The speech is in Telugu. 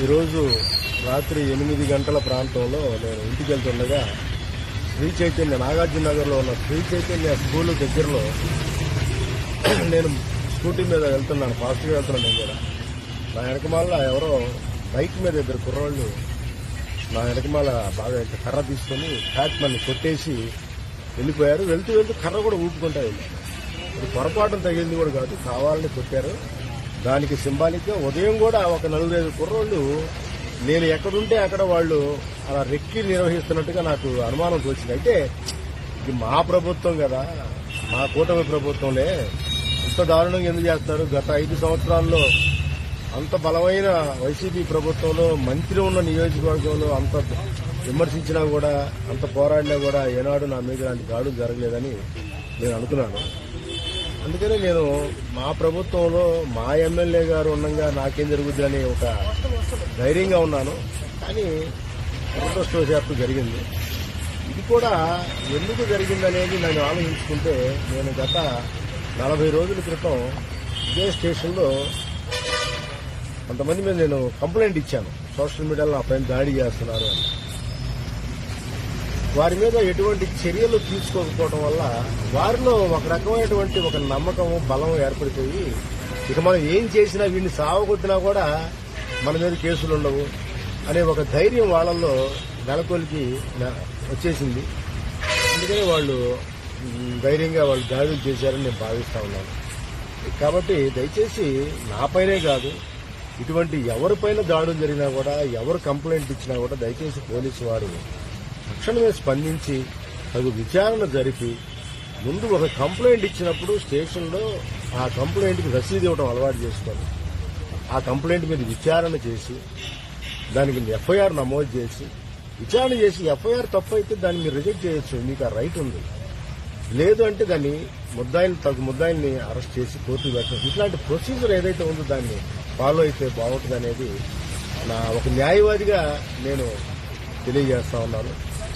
ఈరోజు రాత్రి ఎనిమిది గంటల ప్రాంతంలో నేను ఇంటికి వెళ్తుండగా శ్రీ చైతన్య నాగార్జున నగర్లో ఉన్న శ్రీ చైతన్య స్కూల్ దగ్గరలో నేను స్కూటీ మీద వెళ్తున్నాను ఫాస్ట్గా వెళ్తున్నాను నేను కూడా. నా వెనకమాల ఎవరో బైక్ మీద ఇద్దరు కుర్రాళ్ళు నా వెనకమాల బాగా కర్ర తీసుకొని ఫ్యాట్మన్ని కొట్టేసి వెళ్ళిపోయారు. వెళ్తూ వెళ్తూ కర్ర కూడా ఊపుకుంటా వెళ్ళారు. ఇది పొరపాటున తగిలింది కూడా కాదు కావాలని కొట్టారు. దానికి సింబాలిక్గా ఉదయం కూడా ఒక నలుగురు కుర్రోళ్ళు నేను ఎక్కడుంటే అక్కడ వాళ్ళు అలా రెక్కి నిర్వహిస్తున్నట్టుగా నాకు అనుమానం తోచింది. అయితే ఇది మా ప్రభుత్వం కదా మా కూటమి ప్రభుత్వంలే. ఇంత దారుణంగా ఎందుకు చేస్తారు? గత ఐదు సంవత్సరాల్లో అంత బలమైన వైసీపీ ప్రభుత్వంలో మంత్రి ఉన్న నియోజకవర్గంలో అంత విమర్శించినా కూడా అంత పోరాడినా కూడా ఏనాడు నా మీద లాంటి దాడులు జరగలేదని నేను అనుకున్నాను. అందుకనే నేను మా ప్రభుత్వంలో మా ఎమ్మెల్యే గారు ఉండగా నాకేం జరుగుద్ది అని ఒక ధైర్యంగా ఉన్నాను. కానీ దురదృష్టవశాత్తు జరిగింది. ఇది కూడా ఎందుకు జరిగిందనేది నేను ఆలోచించుకుంటే నేను గత నలభై రోజుల క్రితం ఇదే స్టేషన్లో కొంతమంది మీద నేను కంప్లైంట్ ఇచ్చాను. సోషల్ మీడియాలో నా పైన దాడి చేస్తున్నారు అని. వారి మీద ఎటువంటి చర్యలు తీసుకోకపోవడం వల్ల వారిలో ఒక రకమైనటువంటి ఒక నమ్మకం బలం ఏర్పడిపోయి ఇక మనం ఏం చేసినా వీడిని సావగొట్టినా కూడా మన మీద కేసులు ఉండవు అనే ఒక ధైర్యం వాళ్ళల్లో నెలకొలికి వచ్చేసింది. అందుకని వాళ్ళు ధైర్యంగా వాళ్ళు దాడులు చేశారని నేను భావిస్తా ఉన్నాను. కాబట్టి దయచేసి నాపైనే కాదు ఇటువంటి ఎవరిపైన దాడులు జరిగినా కూడా ఎవరు కంప్లైంట్ ఇచ్చినా కూడా దయచేసి పోలీసు వారు తక్షణమే స్పందించి తగు విచారణ జరిపి ముందు ఒక కంప్లైంట్ ఇచ్చినప్పుడు స్టేషన్లో ఆ కంప్లైంట్కి రసీదు ఇవ్వడం అలవాటు చేసుకొని ఆ కంప్లైంట్ మీద విచారణ చేసి దానికి ఎఫ్ఐఆర్ నమోదు చేసి విచారణ చేసి ఎఫ్ఐఆర్ తప్పు అయితే దాన్ని మీరు రిజెక్ట్ చేయొచ్చు మీకు ఆ రైట్ ఉంది. లేదు అంటే దాన్ని ముద్దాయిని తగు ముద్దాయిల్ని అరెస్ట్ చేసి కోర్టు పెట్టడం. ఇట్లాంటి ప్రొసీజర్ ఏదైతే ఉందో దాన్ని ఫాలో అయితే బాగుంటుంది అనేది నా ఒక న్యాయవాదిగా నేను తెలియజేస్తా ఉన్నాను.